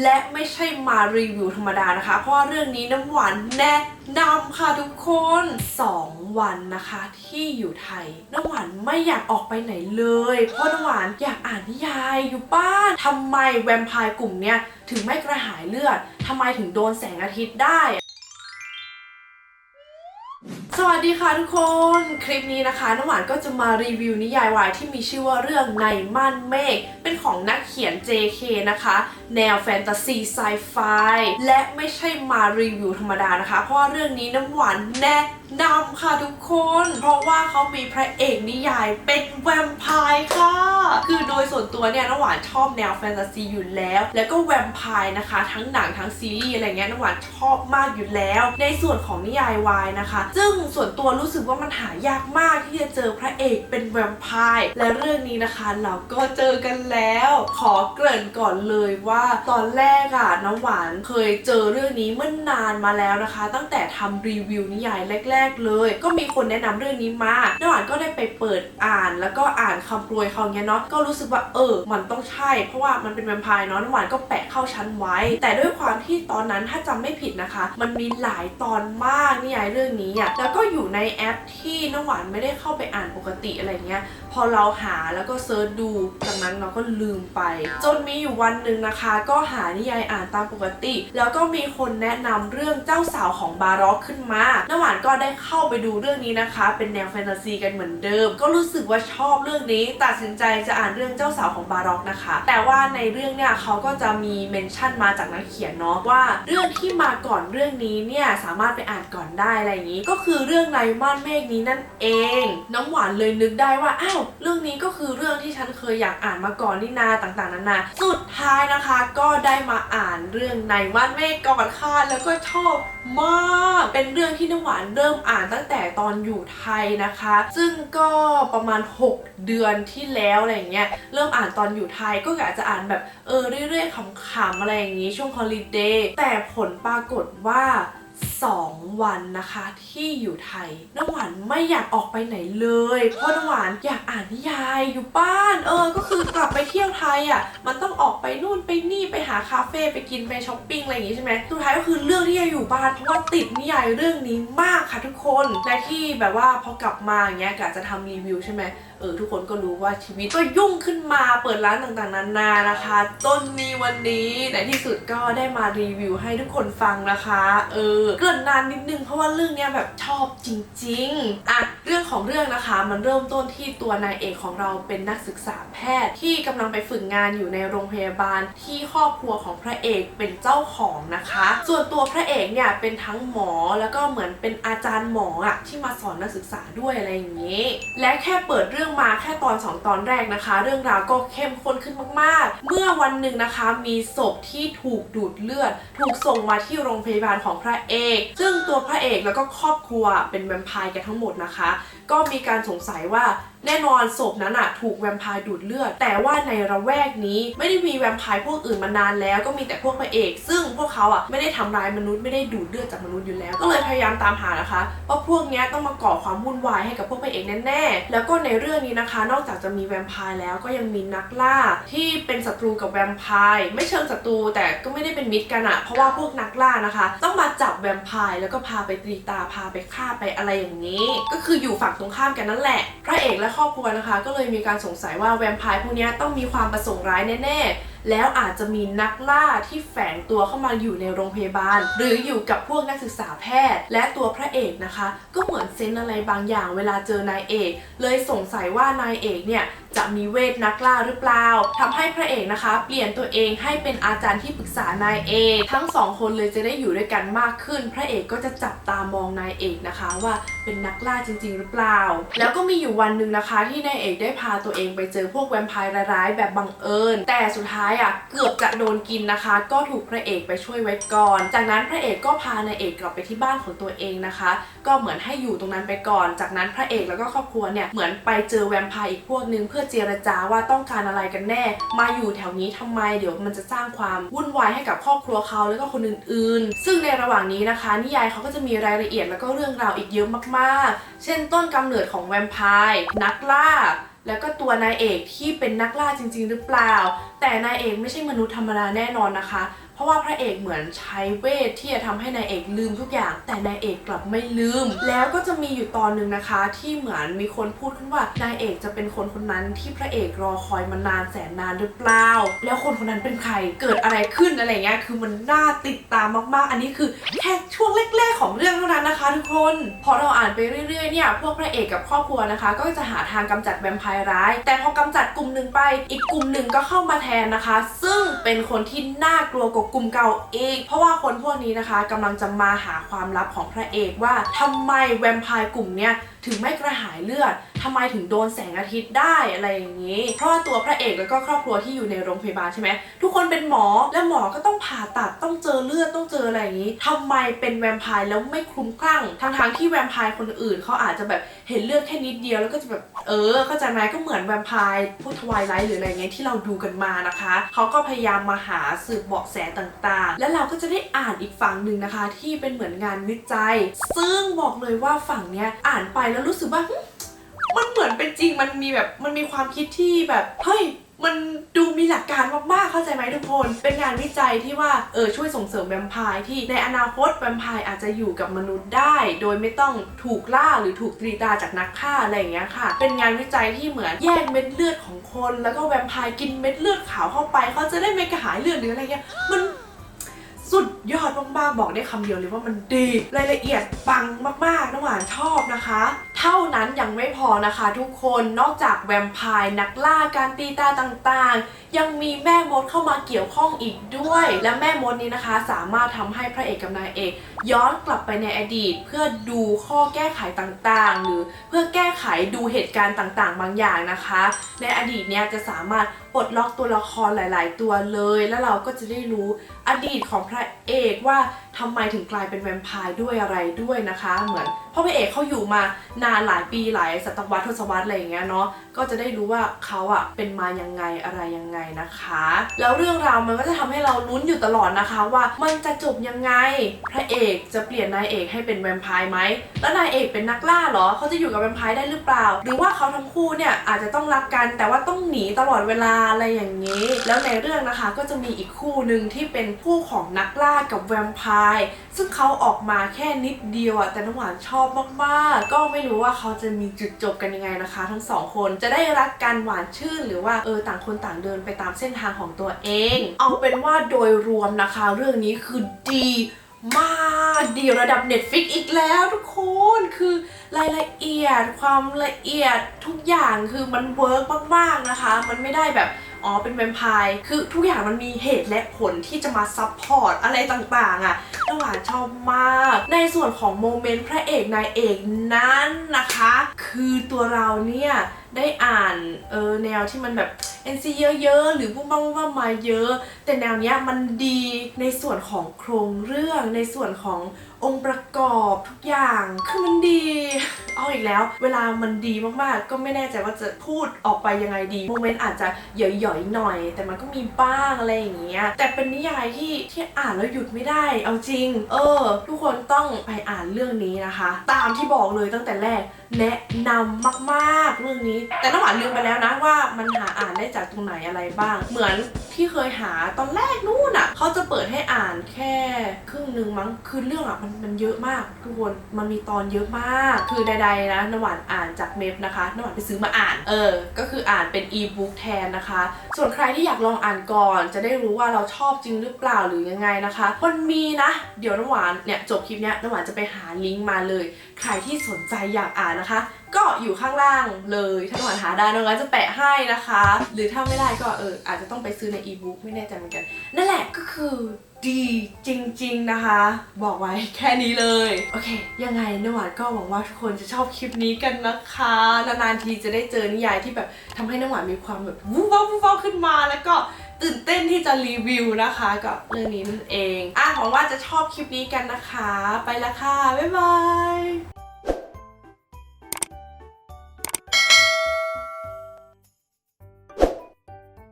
และไม่ใช่มารีวิวธรรมดานะคะ เพราะว่าเรื่องนี้น้ำหวานแนะนำค่ะทุกคน 2 วันนะคะที่อยู่ไทย น้ำหวานไม่อยากออกไปไหนเลย เพราะน้ำหวานอยากอ่านนิยายอยู่บ้านทำไมแวมไพร์กลุ่มเนี้ยถึงไม่กระหายเลือดทำไมถึงโดนแสงอาทิตย์ได้ วัสดีค่ะทุกคน คลิปนี้นะคะน้ำหวานก็จะมารีวิวนิยายวายที่มีชื่อว่าเรื่องในม่านเมฆเป็นของนักเขียน JK นะคะ แนวแฟนตาซีไซไฟและไม่ใช่มารีวิวธรรมดานะคะ เพราะว่าเรื่องนี้น้ำหวานแนะ นำค่ะทุกคน เพราะว่าเขามีพระเอกนิยายเป็นแวมไพร์ค่ะ คือโดยส่วนตัวเนี่ยน้ำหวานชอบแนวแฟนตาซีอยู่แล้ว แล้วก็แวมไพร์นะคะ ทั้งหนังทั้งซีรีส์อะไรเงี้ยน้ำหวานชอบมากอยู่แล้ว ในส่วนของนิยายวายนะคะ ซึ่งส่วนตัวรู้สึกว่ามันหายากมากที่จะเจอพระเอกเป็นแวมไพร์และเรื่องนี้นะคะเราก็เจอกันแล้ว ขอเกริ่นก่อนเลยว่าตอนแรกอะน้ำหวานเคยเจอเรื่องนี้เมื่อนนานมาแล้วนะคะ ตั้งแต่ทำรีวิวนิยายแรกกเลย ก็มีคนแนะนำเรื่องนี้มาน้ำหวานก็ได้ไปเปิดอ่าน แล้วก็อ่านคำโปรยเขาเนี้ยเนาะก็รู้สึกว่าเออ มันต้องใช่ เพราะว่ามันเป็นแวมไพร์เนาะน้ำหวานก็แปะเข้าชั้นไว้ แต่ด้วยความที่ตอนนั้นถ้าจำไม่ผิดนะคะ มันมีหลายตอนมากนิยายเรื่องนี้อะแล้วก็อยู่ในแอปที่น้ำหวานไม่ได้เข้าไปอ่านปกติอะไรเงี้ย พอเราหาแล้วก็เซิร์ชดูจากนั้นเราก็ลืมไป จนมีอยู่วันหนึ่งนะคะ ก็หานิยายอ่านตามปกติ แล้วก็มีคนแนะนำเรื่องเจ้าสาวของบาร็อกขึ้นมาน้ำหวานก็ได้เข้าไปดูเรื่องนี้นะคะ เป็นแนวแฟนตาซีกันเหมือนเดิม ก็รู้สึกว่าชอบเรื่องนี้ ตัดสินใจจะอ่านเรื่องเจ้าสาวของบาร็อกนะคะ แต่ว่าในเรื่องเนี่ยเขาก็จะมีเมนชั่นมาจากนักเขียนเนาะว่าเรื่องที่มาก่อนเรื่องนี้เนี่ยสามารถไปอ่านก่อนได้อะไรอย่างนี้ ก็คือเรื่องในม่านเมฆนี้นั่นเอง น้ำหวานเลยนึกได้ว่าอ้าวเรื่องนี้ก็คือเรื่องที่ฉันเคยอยากอ่านมาก่อนนี่นาต่างๆนานาสุดท้ายนะคะก็ได้มาอ่านเรื่องในม่านเมฆก่อนค่ะแล้วก็ชอบมากเป็นเรื่องที่น้ำหวานเริ่มอ่านตั้งแต่ตอนอยู่ไทยนะคะ ซึ่งก็ประมาณ 6 เดือนที่แล้วอะไรอย่างเงี้ยเริ่มอ่านตอนอยู่ไทยก็อยากจะอ่านแบบเออเรื่อยๆขำๆอะไรอย่างงี้ช่วงฮอลิเดย์แต่ผลปรากฏว่า 2 วันนะคะที่อยู่ไทยน้ำหวานไม่อยากออกไปไหนเลย เพราะน้ำหวานอยากอ่านนิยายอยู่บ้าน เออ ก็คือกลับไปเที่ยวไทยอะมันต้องออกไปนู่นไปนี่ไปหาคาเฟ่ไปกินไปช้อปปิ้งอะไรอย่างงี้ใช่ไหมสุดท้ายก็คือเรื่องที่จะอยู่บ้านเพราะว่าติดนิยายเรื่องนี้มากค่ะทุกคนและที่แบบว่าพอกลับมาอย่างเงี้ยกะจะทำรีวิวใช่ไหมเออทุกคนก็รู้ว่าชีวิตก็ยุ่งขึ้นมาเปิดร้านต่างๆนานานะคะจนมีวันนี้ในที่สุดก็ได้มารีวิวให้ทุกคนฟังนะคะ เออเกรินนานนิดนึงเพราะว่าเรื่องเนี้ยแบบชอบจริงๆอะเรื่องของเรื่องนะคะมันเริ่มต้นที่ตัวนายเอกของเราเป็นนักศึกษาแพทย์ที่กำลังไปฝึกงานอยู่ในโรงพยาบาลที่ครอบครัวของพระเอกเป็นเจ้าของนะคะ ส่วนตัวพระเอกเนี่ยเป็นทั้งหมอแล้วก็เหมือนเป็นอาจารย์หมออะที่มาสอนนักศึกษาด้วยอะไรอย่างนี้ และแค่เปิดเรื่องมาแค่ตอนสองตอนแรกนะคะ เรื่องราวก็เข้มข้นขึ้นมากๆ เมื่อวันหนึ่งนะคะมีศพที่ถูกดูดเลือด ถูกส่งมาที่โรงพยาบาลของพระเอกซึ่งตัวพระเอกแล้วก็ครอบครัวเป็นแวมไพร์กันทั้งหมดนะคะ ก็มีการสงสัยว่า แน่นอนศพนั้นอะถูกแวมไพร์ดูดเลือด แต่ว่าในระแวกนี้ไม่ได้มีแวมไพร์พวกอื่นมานานแล้ว ก็มีแต่พวกพระเอก ซึ่งพวกเขาอะไม่ได้ทำร้ายมนุษย์ไม่ได้ดูดเลือดจากมนุษย์อยู่แล้ว ก็เลยพยายามตามหานะคะว่าพวกนี้ต้องมาก่อความวุ่นวายให้กับพวกพระเอกแน่ๆแล้วก็ในเรื่องนี้นะคะ นอกจากจะมีแวมไพร์แล้วก็ยังมีนักล่าที่เป็นศัตรูกับแวมไพร์ไม่เชิงศัตรูแต่ก็ไม่ได้เป็นมิตรกันอะเพราะว่าพวกนักล่านะคะ ต้องมาจับแวมไพร์แล้วก็พาไปตีตาพาไปฆ่าไปอะไรอย่างนี้ ก็คืออยู่ฝั่งตรงข้ามกันนั่นแหละ พระเอกและครอบครัวนะคะ ก็เลยมีการสงสัยว่าแวมไพร์พวกนี้ต้องมีความประสงค์ร้ายแน่ๆ แล้วอาจจะมีนักล่าที่แฝงตัวเข้ามาอยู่ในโรงพยาบาล หรืออยู่กับพวกนักศึกษาแพทย์ และตัวพระเอกนะคะ ก็เหมือนเซนอะไรบางอย่างเวลาเจอนายเอก เลยสงสัยว่านายเอกเนี่ย จะมีเวทนักล่าหรือเปล่าทำให้พระเอกนะคะ เปลี่ยนตัวเองให้เป็นอาจารย์ที่ปรึกษานายเอกทั้งสองคนเลยจะได้อยู่ด้วยกันมากขึ้น พระเอกก็จะจับตามองนายเอกนะคะว่าเป็นนักล่าจริง ๆ หรือเปล่า แล้วก็มีอยู่วันหนึ่งนะคะที่นายเอกได้พาตัวเองไปเจอพวกแวมไพร์ร้ายๆแบบบังเอิญ แต่สุดท้ายอะเกือบจะโดนกินนะคะ ก็ถูกพระเอกไปช่วยไว้ก่อน จากนั้นพระเอกก็พานายเอกกลับไปที่บ้านของตัวเองนะคะ ก็เหมือนให้อยู่ตรงนั้นไปก่อน จากนั้นพระเอกแล้วก็ครอบครัวเนี่ยเหมือนไปเจอแวมไพร์อีกพวกนึงเพื่อเจรจาว่าต้องการอะไรกันแน่ มาอยู่แถวนี้ทำไม เดี๋ยวมันจะสร้างความวุ่นวายให้กับครอบครัวเขาแล้วก็คนอื่นๆ ซึ่งในระหว่างนี้นะคะ นิยายเขาก็จะมีรายละเอียดแล้วก็เรื่องราวอีกเยอะมากๆ เช่นต้นกำเนิดของแวมไพร์นักล่าแล้วก็ตัวนายเอกที่เป็นนักล่าจริง ๆ หรือเปล่า แต่นายเอกไม่ใช่มนุษย์ธรรมดาแน่นอนนะคะ ราะว่าพระเอกเหมือนใช้เวทที่จะทำให้นายเอกลืมทุกอย่าง แต่นายเอกกลับไม่ลืม แล้วก็จะมีอยู่ตอนหนึ่งนะคะ ที่เหมือนมีคนพูดขึ้นว่านายเอกจะเป็นคนคนนั้นที่พระเอกรอคอยมานานแสนนานหรือเปล่า แล้วคนคนนั้นเป็นใครเกิดอะไรขึ้นอะไรเงี้ยคือมันน่าติดตามมากๆ อันนี้คือแค่ช่วงแรกๆของเรื่องเท่านั้นนะคะทุกคนพอเราอ่านไปเรื่อยๆเนี่ยพวกพระเอกกับครอบครัวนะคะ ก็จะหาทางกำจัดแวมไพร์ร้าย แต่พอกำจัดกลุ่มหนึ่งไป อีกกลุ่มหนึ่งก็เข้ามาแทนนะคะ ซึ่งเป็นคนที่น่ากลัวกกลุ่มเก่าเอง เพราะว่าคนพวกนี้นะคะกำลังจะมาหาความลับของพระเอกว่าทำไมแวมไพร์กลุ่มเนี้ย ถึงไม่กระหายเลือดทำไมถึงโดนแสงอาทิตย์ได้อะไรอย่างนี้ เพราะว่าตัวพระเอกแล้วก็ครอบครัวที่อยู่ในโรงพยาบาลใช่ไหมทุกคนเป็นหมอและหมอก็ต้องผ่าตัดต้องเจอเลือดต้องเจออะไรอย่างนี้ทำไมเป็นแวมไพร์แล้วไม่คลุ้มคลั่งทั้งทางๆที่แวมไพร์คนอื่นเขาอาจจะแบบเห็นเลือดแค่นิดเดียวแล้วก็จะแบบเออเข้าใจไหมก็เหมือนแวมไพร์พวกทวายไลท์หรืออะไรเงี้ยที่เราดูกันมานะคะเขาก็พยายามมาหาสืบเบาะแสต่างๆ แล้วเราก็จะได้อ่านอีกฝั่งหนึ่งนะคะ ที่เป็นเหมือนงานวิจัย ซึ่งบอกเลยว่าฝั่งเนี้ยอ่านไปแล้วรู้สึกว่ามันเหมือนเป็นจริงมันมีแบบมันมีความคิดที่แบบเฮ้ยมันดูมีหลักการมากๆ เข้าใจไหมทุกคน เป็นงานวิจัยที่ว่า เออช่วยส่งเสริมแวมไพร์ที่ในอนาคตแวมไพร์อาจจะอยู่กับมนุษย์ได้ โดยไม่ต้องถูกล่าหรือถูกตรีตาจากนักฆ่าอะไรอย่างเงี้ยค่ะ เป็นงานวิจัยที่เหมือนแยกเม็ดเลือดของคน แล้วก็แวมไพร์กินเม็ดเลือดขาวเข้าไป เขาจะได้ไม่กระหายเลือดหรืออะไรเงี้ย มัน ยอดมากๆบอกได้คำเดียวเลยว่ามันดีรายละเอียดปังมากๆน้ำหวานชอบนะคะ เท่านั้นยังไม่พอนะคะทุกคนนอกจากแวมไพร์นักล่าการตีตาต่างๆ ยังมีแม่มดเข้ามาเกี่ยวข้องอีกด้วย และแม่มดนี้นะคะ สามารถทำให้พระเอกกับนายเอก ย้อนกลับไปในอดีต เพื่อดูข้อแก้ไขต่างๆ หรือเพื่อแก้ไขดูเหตุการณ์ต่างๆ บางอย่างนะคะ ในอดีตเนี่ยจะสามารถ ปลดล็อกตัวละครหลาย ๆ ตัวเลย แล้วเราก็จะได้รู้อดีตของพระเอกว่าทำไมถึงกลายเป็นแวมไพร์ด้วยอะไรด้วยนะคะ เหมือนพราะพระเอกเขาอยู่มานานหลายปีหลายศตวรรษทศวรรษอะไรอย่างเงี้ยเนาะก็จะได้รู้ว่าเขาอะเป็นมายังไงอะไรยังไงนะคะ แล้วเรื่องราวมันก็จะทำให้เราลุ้นอยู่ตลอดนะคะ ว่ามันจะจบยังไง พระเอกจะเปลี่ยนนายเอกให้เป็นแวมไพร์ไหมแล้วนายเอกเป็นนักล่าเหรอเขาจะอยู่กับแวมไพร์ได้หรือเปล่า หรือว่าเขาทั้งคู่เนี่ยอาจจะต้องรักกัน แต่ว่าต้องหนีตลอดเวลาอะไรอย่างนี้ แล้วในเรื่องนะคะก็จะมีอีกคู่หนึ่งที่เป็นคู่ของนักล่ากับแวมไพร์ซึ่งเขาออกมาแค่นิดเดียวอะแต่น้ำหวานชอบมากๆ ก็ไม่รู้ว่าเขาจะมีจุดจบกันยังไงนะคะ ทั้งสองคนจะได้รักกันหวานชื่นหรือว่าเออต่างคนต่างเดินไปตามเส้นทางของตัวเอง เอาเป็นว่าโดยรวมนะคะ เรื่องนี้คือดีมากดีระดับ Netflix อีกแล้วทุกคนคือรายละเอียดความละเอียดทุกอย่างคือมันเวิร์กมากๆนะคะ มันไม่ได้แบบ อ๋อเป็นแวมไพร์คือทุกอย่างมันมีเหตุและผลที่จะมาซับพอร์ตอะไรต่างๆอะน้ำหวานชอบมาก ในส่วนของโมเมนต์พระเอกนายเอกนั้นนะคะ คือตัวเราเนี่ยได้อ่านเออแนวที่มันแบบ NC เยอะๆ หรือพุ่งบ้าพุ่งบ้ามาเยอะ แต่แนวเนี้ยมันดีในส่วนของโครงเรื่องในส่วนขององค์ประกอบทุกอย่างคือมันดี เอาอีกแล้ว เวลามันดีมากๆ ก็ไม่แน่ใจว่าจะพูดออกไปยังไงดีโมเมนต์อาจจะหย่อยๆหน่อย แต่มันก็มีบ้างอะไรอย่างเงี้ยแต่เป็นนิยายที่ที่อ่านแล้วหยุดไม่ได้ เอาจริง เออ ทุกคนต้องไปอ่านเรื่องนี้นะคะ ตามที่บอกเลยตั้งแต่แรกแนะนำมากๆเรื่องนี้ แต่น้ำหวานลืมไปแล้วนะว่ามันหาอ่านได้จากตรงไหนอะไรบ้าง เหมือนที่เคยหาตอนแรกนู่นอะเขาจะเปิดให้อ่านแค่ครึ่งหนึ่งมั้งคือเรื่องอะมันมันเยอะมากทุกคนมันมีตอนเยอะมาก คือใดๆนะน้ำหวานอ่านจากเมพนะคะน้ำหวานไปซื้อมาอ่าน เออ ก็คืออ่านเป็นอีบุ๊กแทนนะคะ ส่วนใครที่อยากลองอ่านก่อน จะได้รู้ว่าเราชอบจริงหรือเปล่าหรือยังไงนะคะมันมีนะ เดี๋ยวน้ำหวานเนี่ยจบคลิปเนี้ยน้ำหวานจะไปหาลิงก์มาเลย ใครที่สนใจอยากอ่านนะคะ ก็อยู่ข้างล่างเลยถ้าน้ำหวานหาได้น้องก็จะแปะให้นะคะ หรือถ้าไม่ได้ก็เอออาจจะต้องไปซื้อในอีบุ๊กไม่แน่ใจเหมือนกัน นั่นแหละก็คือ ดีจริง ๆนะคะ บอกไว้แค่นี้เลย โอเค ยังไงนวานก็หวังว่าทุกคนจะชอบคลิปนี้กันนะคะ นานๆทีจะได้เจอนิยายที่แบบทำให้นวานมีความแบบวู้ว้าววู้ว้าวขึ้นมาแล้วก็ตื่นเต้นที่จะรีวิวนะคะกับเรื่องนี้นั่นเอง อะหวังว่าจะชอบคลิปนี้กันนะคะ ไปละค่ะ บ๊ายบาย